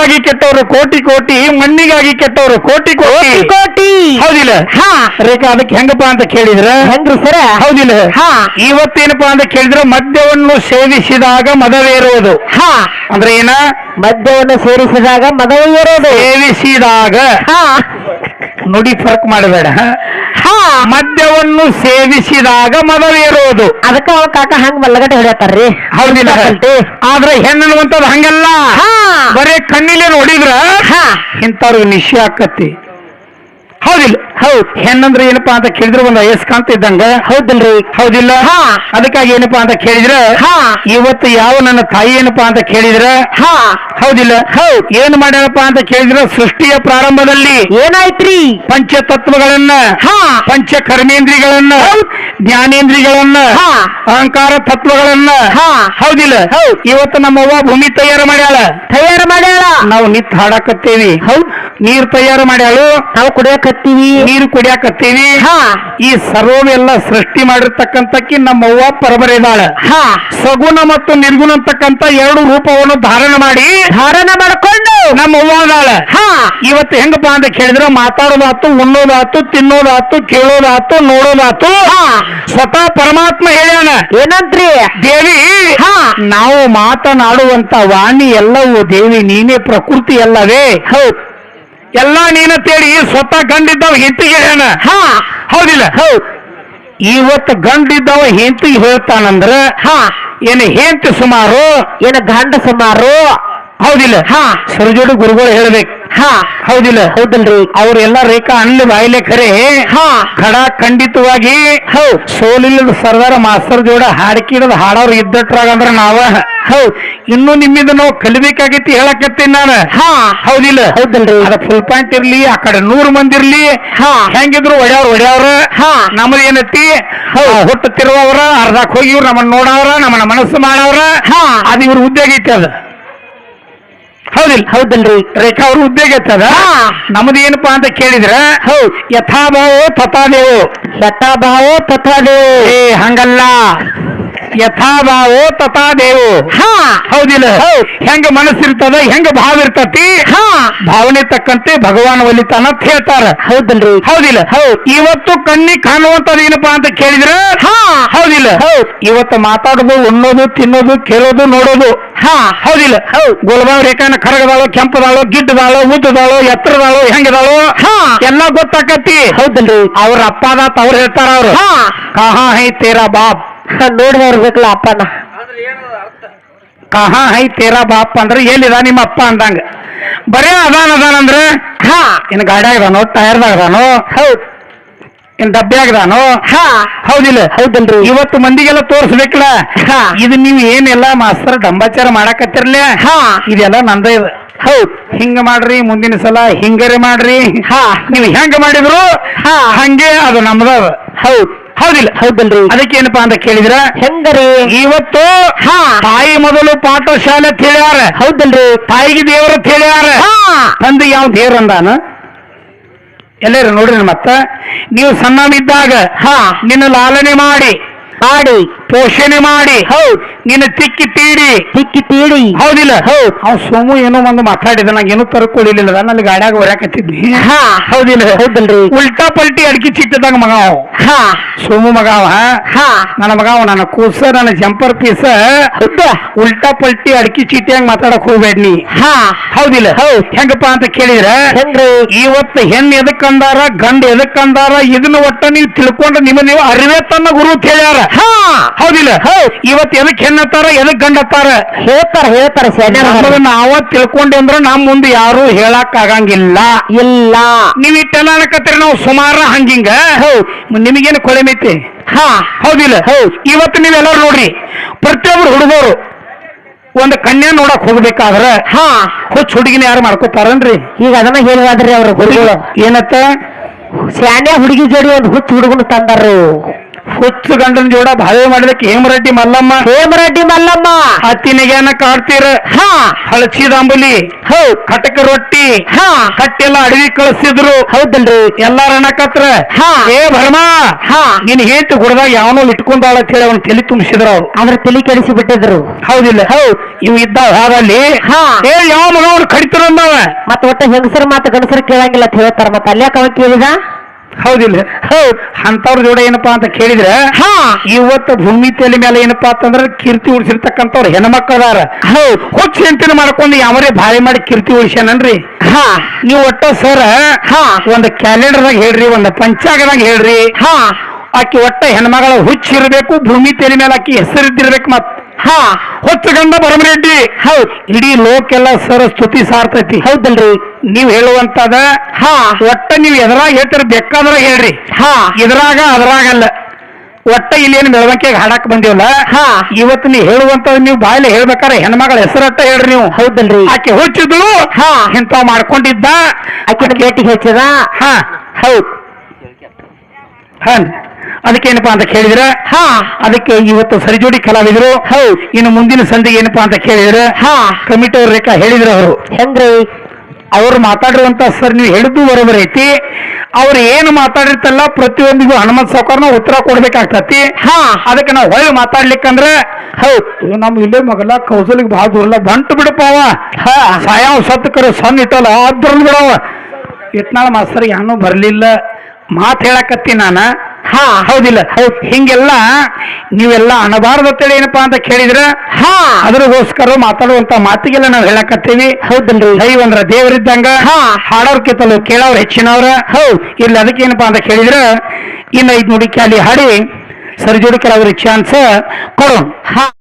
ಮಣ್ಣಿಗಾಗಿ ಕೆಟ್ಟವರು ಕೋಟಿ ಕೋಟಿ ಮಣ್ಣಿಗಾಗಿ ಕೆಟ್ಟವರು ಕೋಟಿ ಕೋಟಿ. ಕೋಟಿ ಹೌದಿಲ್ಲ? ಹಾ. ರೇಖಾ ಅದಕ್ಕೆ ಹೆಂಗಪ್ಪ ಅಂತ ಕೇಳಿದ್ರ? ಹೆಂಗ್ರಿ ಸರ? ಹೌದಿಲ್ಲ? ಹಾ. ಇವತ್ತೇನಪ್ಪ ಅಂತ ಕೇಳಿದ್ರೆ ಮದ್ಯವನ್ನು ಸೇವಿಸಿದಾಗ ಮದವೇರುವುದು ಹಾ. ಅಂದ್ರೆ ಏನ? ಮದ್ಯವನ್ನು ಸೇರಿಸಿದಾಗ ಮದವೇರೋದು ಸೇವಿಸಿದಾಗ. ಹಾ. ನುಡಿ ಫರ್ಕ್ ಮಾಡಬೇಡ. ಮದ್ಯವನ್ನು ಸೇವಿಸಿದಾಗ ಮದವೇರುವುದು ಅದಕ್ಕ ಅವ ಕಾಕ ಹಂಗ ಮಲ್ಲಗಟ್ಟೆ ಹೊಡೆಯತ್ತಾರ್ರಿ ಹೌದಿಲ್ಲ. ಆದ್ರೆ ಹೆಣ್ಣುವಂತದ್ ಹಂಗಲ್ಲ. ಬರೇ ಕಣ್ಣಿಲೆ ನೋಡಿದ್ರ ಹಾ. ಇಂಥವ್ರಿಗೆ ನಿಶ್ಚಯ ಆಕತಿ. ಹೌದಿಲ್ಲ. ಹೌದ್. ಹೆಣ್ಣಂದ್ರೆ ಏನಪ್ಪಾ ಅಂತ ಕೇಳಿದ್ರೆ ಒಂದು ಅಯಸ್ಕಾಂತ ಇದ್ದಂಗ. ಹೌದಿಲ್ರಿ. ಹೌದಿಲ್ಲ? ಹಾ. ಅದಕ್ಕಾಗಿ ಏನಪ್ಪಾ ಅಂತ ಕೇಳಿದ್ರ ಹಾ. ಇವತ್ತು ಯಾವ ನನ್ನ ತಾಯಿ ಏನಪ್ಪಾ ಅಂತ ಕೇಳಿದ್ರ ಹಾ. ಹೌದಿಲ್ಲ? ಹೌದ್. ಏನ್ ಮಾಡ್ಯಾರಪ್ಪ ಅಂತ ಕೇಳಿದ್ರ ಸೃಷ್ಟಿಯ ಪ್ರಾರಂಭದಲ್ಲಿ ಏನಾಯ್ತ್ರಿ? ಪಂಚತತ್ವಗಳನ್ನ ಹಾ. ಪಂಚ ಕರ್ಮೇಂದ್ರಿಗಳನ್ನ ಜ್ಞಾನೇಂದ್ರಿಗಳನ್ನ ಹಾ. ಅಹಂಕಾರ ತತ್ವಗಳನ್ನ ಹಾ. ಹೌದಿಲ್ಲ? ಇವತ್ತು ನಮ್ಮವ್ವ ಭೂಮಿ ತಯಾರು ಮಾಡ್ಯಾಳ. ತಯಾರು ಮಾಡ್ಯಾಳ. ನಾವು ನಿತ್ ಹಾಡಾಕತ್ತೇವಿ. ಹೌದ್. ನೀರ್ ತಯಾರು ಮಾಡ್ಯಾಳು. ನಾವು ಕುಡಿಯಕತ್ತೀವಿ. ನೀರು ಕುಡಿಯಾಕತ್ತೀವಿ. ಹಾ. ಈ ಸರ್ವವೆಲ್ಲ ಸೃಷ್ಟಿ ಮಾಡಿರ್ತಕ್ಕಂತಕ್ಕಿ ನಮ್ಮವ್ವ ಪರಬರಿದಾಳ ಹಾ. ಸಗುಣ ಮತ್ತು ನಿರ್ಗುಣ ಅಂತಕ್ಕಂತ ಎರಡು ರೂಪವನ್ನು ಧಾರಣ ಮಾಡಿ ಧಾರಣ ಮಾಡ್ಕೊಂಡು ನಮ್ಮ ಅವ್ವ ಹಾ. ಇವತ್ತು ಹೆಂಗಪ್ಪ ಅಂತ ಕೇಳಿದ್ರೆ ಮಾತಾಡೋದಾತು ಉಣ್ಣೋದಾತು ತಿನ್ನೋದಾತು ಕೇಳೋದಾತು ನೋಡೋದಾತು. ಹಾ. ಸ್ವತಃ ಪರಮಾತ್ಮ ಹೇಳ್ಯಾನ. ಏನಂತ್ರಿ? ದೇವಿ ಹಾ. ನಾವು ಮಾತನಾಡುವಂತ ವಾಣಿ ಎಲ್ಲವೂ ದೇವಿ ನೀನೇ ಪ್ರಕೃತಿ ಅಲ್ಲವೇ. ಹೌದ್. ಎಲ್ಲ ನೀನ ತೇಳಿ ಸ್ವತಃ ಗಂಡಿದ್ದವ ಹೆಂತಿಗೆ ಹೇಳ. ಹಾ. ಹೌದಿಲ್ಲ? ಹೌದು. ಇವತ್ತು ಗಂಡಿದ್ದವ ಹೆಂತಿಗೆ ಹೇಳ್ತಾನಂದ್ರ ಹಾ. ಏನು ಹೆಂತಿ ಸುಮಾರು ಏನು ಗಂಡ ಸುಮಾರು ಹೌದಿಲ್ಲ. ಹಾ. ಸರಜೋಡಿ ಗುರುಗಳು ಹೇಳ್ಬೇಕು. ಹಾ. ಹೌದಿಲ್ಲ. ಹೌದಲ್ರಿ. ಅವ್ರೆಲ್ಲ ರೇಖಾ ಅಣ್ಣ ಬಾಯಿಲೆ ಖರೆ ಹಾ. ಖಡ ಖಂಡಿತವಾಗಿ ಹೌ ಸೋಲಿಲ್ಲದ ಸರ್ದಾರ ಮಾಸ್ತರ್ ಜೋಡ ಹಾಡ್ಕಿಡದ ಹಾಡೋರು ಇದ್ದಟ್ರಾಗ ಅಂದ್ರ ನಾವ. ಹೌ ಇನ್ನು ನಿಮ್ಮಿಂದ ನಾವು ಕಲಿಬೇಕಾಗೈತಿ ಹೇಳಕತ್ತೀನಿ ನಾನು. ಹಾ. ಹೌದಿಲ್ಲ. ಹೌದಲ್ರಿ. ಅದ ಫುಲ್ ಪಾಯಿಂಟ್ ಇರ್ಲಿ ಆ ಕಡೆ ನೂರ್ ಮಂದಿ ಇರ್ಲಿ. ಹಾ. ಹೆಂಗಿದ್ರು ಒಡ್ಯಾವ್ರ ಒಡ್ಯಾವ್ರ. ಹಾ. ನಮ್ದು ಏನೈತಿ? ಹುಟ್ಟು ತಿರುವವ್ರ ಅರ್ಧಕ್ ಹೋಗಿ ಇವ್ರು ನಮ್ಮನ್ನ ನೋಡವ್ರ ನಮ್ಮನ್ನ ಮನಸ್ಸು ಮಾಡವ್ರ. ಹಾ. ಅದು ಇವ್ರ ಉದ್ಯೋಗ ಐತಿ ಅದ. ಹೌದಿಲ್ಲ. ಹೌದಲ್ರಿ? ರೇಖಾ ಅವ್ರ ಉದ್ಯೋಗ ಇರ್ತದ ನಮ್ದು ಏನಪ್ಪಾ ಅಂತ ಕೇಳಿದ್ರ ಹೌದು. ಯಥಾಭಾವೋ ತಥಾದೇವೋ. ಯಥಾ ಭಾವೋ ತಥಾ ದೇವೋ ಏ ಹಂಗಲ್ಲ. ಯಥಾಭಾವೋ ತಥಾದೇವೋ ಹಾ. ಹೌದಿಲ್ಲ? ಹೆಂಗ ಮನಸ್ಸಿರ್ತದ ಹೆಂಗ ಭಾವ ಇರ್ತತಿ ಹಾ. ಭಾವನೆ ತಕ್ಕಂತೆ ಭಗವಾನ್ ಒಲಿತಾನ ಅಂತ ಹೇಳ್ತಾರ. ಹೌದಲ್ರಿ. ಹೌದಿಲ್ಲ? ಇವತ್ತು ಕಣ್ಣಿ ಕಾಣುವಂತದ ಏನಪ್ಪಾ ಅಂತ ಕೇಳಿದ್ರ? ಹಾ. ಹೌದಿಲ್ಲ? ಇವತ್ತು ಮಾತಾಡೋದು ಉಣ್ಣೋದು ತಿನ್ನೋದು ಕೇಳೋದು ನೋಡೋದು. ಹಾ. ಹೌದಿಲ್ಲ? ಗೋಲ್ಬಾವ್ ರೇಖಾನ ಕರಗದಾಳೋ ಕೆಂಪದಾಳೋ ಗಿಡ್ಡದಾಳೋ ಉದ್ದದಾಳೋ ಎತ್ತರದಾಳೋ ಹೆಂಗದಾಳೋ? ಹಾ. ಎಲ್ಲ ಗೊತ್ತಾಕತಿ ಹೌದಲ್ರಿ. ಅವ್ರ ಅಪ್ಪದಾತ ಅವ್ರು ಹೇಳ್ತಾರ ಅವ್ರು. ಹಾ. ಕಹಾ ಹೈ ತೇರಾ ಬಾಪ್ ನೋಡಿದವ್ರು ಬೇಕಲ್ಲ ಅಪ್ಪನ. ಹಾ ಹೈ ತೇರಾ ಬಾಪ್ ಅಂದ್ರೆ ಎಲ್ಲಿದ? ನಿಮ್ಮ ಅಪ್ಪ ಅಂದಂಗ. ಬರೇ ಅದಾನ ಅದಾನ ಅಂದ್ರೆ? ಹಾ. ಇನ್ ಗಾಡ್ಯಾಗ ಇದಾನೋ ಟೈರ್ದಾಗ ಇದಾನೋ ಹೌದ್. ಇನ್ ಡಬ್ಬ್ಯಾಗದಾನೋ ಹಾ. ಹೌದಿಲ್ಲ. ಹೌದಲ್ರಿ. ಇವತ್ತು ಮಂದಿಗೆಲ್ಲ ತೋರಿಸ್ಬೇಕಲ್ಲ? ಹಾ. ಇದು ನೀವು ಏನೆಲ್ಲ ಮಾಸ್ತರ್ ಡಂಬಾಚಾರ ಮಾಡಕತ್ತಿರ್ಲೆ? ಹಾ. ಇದೆಲ್ಲ ನಂದ ಇದು. ಹೌದ್. ಹಿಂಗ ಮಾಡ್ರಿ ಮುಂದಿನ ಸಲ ಹಿಂಗರೆ ಮಾಡ್ರಿ. ಹಾ. ನೀವು ಹೆಂಗ ಮಾಡಿದ್ರು? ಹಾ. ಹಂಗೆ ಅದು ನಮ್ದ ಹೌದ್. ಹೌದಿಲ್ಲ. ಹೌದಲ್ರಿ. ಅದಕ್ಕೆ ಏನಪ್ಪಾ ಅಂತ ಕೇಳಿದ್ರ ಹೆಂಗರಿ? ಇವತ್ತು ಹಾ. ತಾಯಿ ಮೊದಲು ಪಾಠಶಾಲೆ ಅಂತ ಹೇಳ್ಯಾರ. ಹೌದಲ್ರಿ. ತಾಯಿಗೆ ದೇವರ ಅಂತ ಹೇಳ್ಯಾರ. ಹಾ. ತಂದೆ ಯಾವ ದೇವ್ರ ಅಂದಾನ? ಎಲ್ಲರೂ ನೋಡ್ರಿ ಮತ್ತ ನೀವು ಸಣ್ಣವಿದ್ದಾಗ ಹಾ. ನಿನ್ನ ಲಾಲನೆ ಮಾಡಿ ಮಾಡಿ. ಪೋಷಣೆ ಮಾಡಿ. ಹೌದು. ನಿನ್ನ ತಿಕ್ಕಿ ತೀಡಿ. ತಿಕ್ಕಿ ತೀಡಿ. ಹೌದಿಲ್ಲ? ಹೌದು. ಅವ್ ಸೋಮು ಏನೋ ಒಂದು ಮಾತಾಡಿದ ನಂಗೆ ಏನೋ ತರಕೊಳಿಲಿಲ್ಲ ನಲ್ಲಿ ಗಾಡ್ಯಾಗ ಹೊರ್ಯಾಕತ್ತಿದ್ನಿ ಹಾ ಹೌದಿಲ್ಲ. ಹೌದಲ್ರಿ. ಉಲ್ಟಾ ಪಲ್ಟಿ ಅಡ್ಕಿ ಚಿಟ್ಟದಾಗ ಮಗ ಅವ. ಹಾ. ಸೋಮು ಮಗ ಅವ. ಹಾ. ನನ್ನ ಮಗ ಅವ ನನ್ನ ಕೂಸ ನನ್ನ ಜಂಪರ್ ಪೀಸ. ಉಲ್ಟಾ ಪಲ್ಟಿ ಅಡ್ಕಿ ಚೀಟಿಯಾಗ ಮಾತಾಡಕ್ ಹೋಗ್ಬೇಡ ನೀ. ಹಾ. ಹೌದಿಲ್ಲ? ಹೌದ್. ಹೆಂಗಪ್ಪ ಅಂತ ಕೇಳಿದ್ರ ಹೆಂಗ್ರಿ? ಇವತ್ತು ಹೆಣ್ಣು ಎದಕ್ ಅಂದಾರ ಗಂಡ ಎದಕ್ ಅಂದಾರ ಇದನ್ನ ಒಟ್ಟ ನೀವು ತಿಳ್ಕೊಂಡ್ರೆ ನಿಮ್ಮ ನೀವು ಅರಿವೇ ತನ್ನ ಗುರು ಅಂತ ಹೇಳ್ಯಾರ. ಹಾ. ಹೌದಿಲ್ಲ? ಇವತ್ತು ಎದಕ್ ಹೆಣ್ಣತ್ತಾರ ಎದಕ್ ಗಂಡತ್ತಾರ? ಹೇಳ್ತಾರ ಹೇಳ್ತಾರ ಹೇಳ್ತಾರ ನಮ್ಮದು ನಾವ ತಿಳ್ಕೊಂಡೆ ಅಂದ್ರ ನಮ್ ಮುಂದೆ ಯಾರು ಹೇಳಕ್ ಆಗಂಗಿಲ್ಲ ಇಲ್ಲ. ನೀವ್ ಇಟ್ಟೆಲ್ಲ ಅನ್ನಕತ್ತೀರಿ ನಾವು ಸುಮಾರ ಹಂಗಿಂಗ? ನಿಮಗೇನು ಕೊಳೆ ಐತಿ ಹಾ. ಹೌದಿಲ್ಲ? ಇವತ್ತು ನೀವೆಲ್ಲರೂ ನೋಡ್ರಿ ಪ್ರತಿಯೊಬ್ರು ಹುಡುಗರು ಒಂದು ಕನ್ಯಾ ನೋಡಕ್ ಹೋಗ್ಬೇಕಾದ್ರ ಹಾ. ಹುಚ್ಚ ಹುಡುಗಿನ ಯಾರು ಮಾಡ್ಕೋತಾರನ್ರಿ? ಈಗ ಅದನ್ನ ಹೇಳಿದ್ರಿ ಅವ್ರ ಹುಡುಗರು. ಏನತ್ತ? ಶಾನ್ಯ ಹುಡುಗಿ ಜೋಡಿ ಒಂದು ಹುಚ್ಚು ಹುಡುಗನ ತಂದಾರು ಹುಚ್ಚು ಗಂಡನ ಜೋಡ ಬಾಳೆ ಮಾಡಿದಕ್ಕೆ ಹೇಮರೆಡ್ಡಿ ಮಲ್ಲಮ್ಮ. ಹೇಮರೆಡ್ಡಿ ಮಲ್ಲಮ್ಮ. ಹತ್ತಿನಿಗೆನ ಕಾಡ್ತೀರ. ಹಾ. ಹಳಸಿದಂಬುಲಿ ಹೌದ್. ಕಟಕ ರೊಟ್ಟಿ. ಹಾ. ಕಟ್ಟೆಲ್ಲ ಅಡವಿ ಕಳಿಸಿದ್ರು. ಹೌದಲ್ರಿ. ಎಲ್ಲಾರ ಅನ್ನಕತ್ರ ಹಾ. ಏ ಭರ್ಮ. ಹಾ. ನಿನ್ ಹೇಂತಿ ಗುಡದಾಗ ಯಾವನೋ ಇಟ್ಕೊಂಡಾಳ ಅಂತ ಹೇಳಿ ಅವ್ನ ತಲೆ ತುಂಬಿಸಿದ್ರ ಅವ್ರು. ಅಂದ್ರೆ ತಲೆ ಕೆಡಿಸಿ ಬಿಟ್ಟಿದ್ರು ಹೌದಿಲ್ಲ. ಹೌದು. ಇವ್ ಇದ್ದ ಹಾದಲ್ಲಿ ಹಾ. ಏ ಯಾವ ಮಗ ಕಡಿತಾರ ಅಂದವ? ಮತ್ತ ಒಟ್ಟ ಹೆಂಗಸರು ಮಾತು ಗಂಡಸರು ಕೇಳಂಗಿಲ್ಲ ಅಂತ ಹೇಳ್ತಾರ ಮತ್ತ. ಅಲ್ಯಾಕ ಅವ ಕೇಳಿದ? ಹೌದಿಲ್ಲ. ಹೌದ್ ಅಂತವ್ರ ಜೋಡ ಏನಪ್ಪಾ ಅಂತ ಕೇಳಿದ್ರೆ ಹಾ. ಇವತ್ತು ಭೂಮಿ ತಲೆ ಮೇಲೆ ಏನಪ್ಪಾ ಅಂತಂದ್ರೆ ಕೀರ್ತಿ ಉಳಿಸಿರ್ತಕ್ಕಂಥವ್ರು ಹೆಣ್ಮಕ್ಳು ಅದಾರ. ಹೌದ್. ಹುಚ್ಚ ಹೆಂಟಿನ ಮಾಡ್ಕೊಂಡು ಯಾವರೇ ಭಾರಿ ಮಾಡಿ ಕೀರ್ತಿ ಉಳಿಸ್ಯಾನನ್ರಿ? ಹಾ. ನೀವು ಒಟ್ಟ ಸರ್ ಹಾ. ಒಂದು ಕ್ಯಾಲೆಂಡರ್ದಾಗ ಹೇಳ್ರಿ ಒಂದು ಪಂಚಾಂಗದಾಗ ಹೇಳ್ರಿ. ಹಾ. ಆಕಿ ಒಟ್ಟ ಹೆಣ್ಮಗಳ ಹುಚ್ಚಿರ್ಬೇಕು ಭೂಮಿ ತಲೆ ಮೇಲೆ ಆಕಿ ಹೆಸರಿದ್ದಿರ್ಬೇಕು ಮತ್ ಹಾ. ಹೊತ್ತು ಗಂಡ ಬರಮರೆಡ್ಡಿ. ಹೌದ್. ಇಡೀ ಲೋಕೆಲ್ಲ ಸರ ಸ್ತುತಿ ಸಾರ್ತೈತಿ. ಹೌದಲ್ರಿ. ನೀವ್ ಹೇಳುವಂತದ ಹಾ. ಒಟ್ಟ ನೀವು ಎದ್ರಾಗ ಹೇಳ್ತೀರ ಬೇಕಾದ್ರ ಹೇಳ್ರಿ. ಹಾ. ಇದ್ರಾಗ ಅದ್ರಾಗಲ್ಲ. ಒಟ್ಟ ಇಲ್ಲೇನು ಬೆಳವಣಿಗೆ ಹಾಡಕ್ ಬಂದಿವಲ್ಲ. ಹಾ. ಇವತ್ತು ನೀವು ಹೇಳುವಂತದ ನೀವು ಬಾಯಲ್ಲಿ ಹೇಳ್ಬೇಕಾರೆ ಹೆಣ್ಮಗಳ ಹೆಸರಟ್ಟ ಹೇಳ್ರಿ ನೀವು. ಹೌದಲ್ರಿ. ಆಕೆ ಹುಚ್ಚಿದ್ಳು. ಹಾ. ಇಂಥವ್ ಮಾಡ್ಕೊಂಡಿದ್ದ. ಆಕೆ ಭೇಟಿಗೆ ಹೆಚ್ಚದ. ಹಾ. ಹೌದು. ಹಾ ಅದಕ್ಕೇನಪ್ಪಾ ಅಂತ ಕೇಳಿದ್ರೆ ಹಾ. ಅದಕ್ಕೆ ಇವತ್ತು ಸರಿಜೋಡಿ ಕಲಾವಿದರು ಹೌದು. ಇನ್ನು ಮುಂದಿನ ಸಂಧಿಗೆ ಏನಪ್ಪಾ ಅಂತ ಕೇಳಿದ್ರೆ ಹಾ. ಕಮಿಟಿ ಅವ್ರ ರೇಖಾ ಹೇಳಿದ್ರು ಅವರು. ಹೆಂಗ್ರಿ? ಅವ್ರು ಮಾತಾಡಿರುವಂತ ಸರ್ ನೀವು ಹೇಳಿದ್ದು ಬರೋಬರ್ ಐತಿ. ಅವ್ರು ಏನು ಮಾತಾಡಿರ್ತಲ್ಲ ಪ್ರತಿಯೊಂದಿಗೂ ಹನುಮಂತ ಸಾವ್ಕಾರ್ನ ಉತ್ತರ ಕೊಡ್ಬೇಕಾಗ್ತತಿ. ಹಾ. ಅದಕ್ಕೆ ನಾವು ಹೊಳ್ಳಿ ಮಾತಾಡ್ಲಿಕ್ಕಂದ್ರೆ ಹೌದು ನಮ್ ಇಲ್ಲೇ ಮಗಲ ಕೌಸಲಿಗೆ ಬಹಳ ದೂರಲ್ಲ ಬಂಟು ಬಿಡಪ್ಪ ಅವ. ಹಾ. ಸಾಯಾವ ಸತ್ ಕರೆ ಸಣ್ಣ ಇಟ್ಟಲ್ಲ ಅದ್ರಲ್ಲಿ ಬಿಡವ. ಇಟ್ನಾಳ ಮಾಸ್ತರ್ ಯಾನು ಬರ್ಲಿಲ್ಲ. ಮಾತು ಹೇಳಕತ್ತಿ ನಾನ. ಹಾ ಹೌದಿಲ್ಲ. ಹೌದು ಹಿಂಗೆಲ್ಲ ನೀವೆಲ್ಲ ಅನ್ನಬಾರ್ದತ್ತೇಳಿ ಏನಪ್ಪಾ ಅಂತ ಕೇಳಿದ್ರೆ ಹಾ. ಅದ್ರಗೋಸ್ಕರ ಮಾತಾಡುವಂತ ಮಾತಿಗೆಲ್ಲ ನಾವು ಹೇಳಕತ್ತೀವಿ. ಹೌದಲ್ರಿ ದೈವ ಅಂದ್ರ ದೇವರಿದ್ದಂಗ ಹಾ. ಹಾಡೋರ್ ಕಿತ್ತಲು ಕೇಳೋರ್ ಹೆಚ್ಚಿನವ್ರ. ಹೌದು. ಇಲ್ಲಿ ಅದಕ್ಕೇನಪ್ಪಾ ಅಂತ ಕೇಳಿದ್ರೆ ಇನ್ನ ಐದ್ ನುಡಿ ಹಾಡಿ ಸರಿಜೋಡಿ ಕೆಲವ್ರಿಗೆ ಚಾನ್ಸ್ ಕೊಡೋಣ. ಹಾ.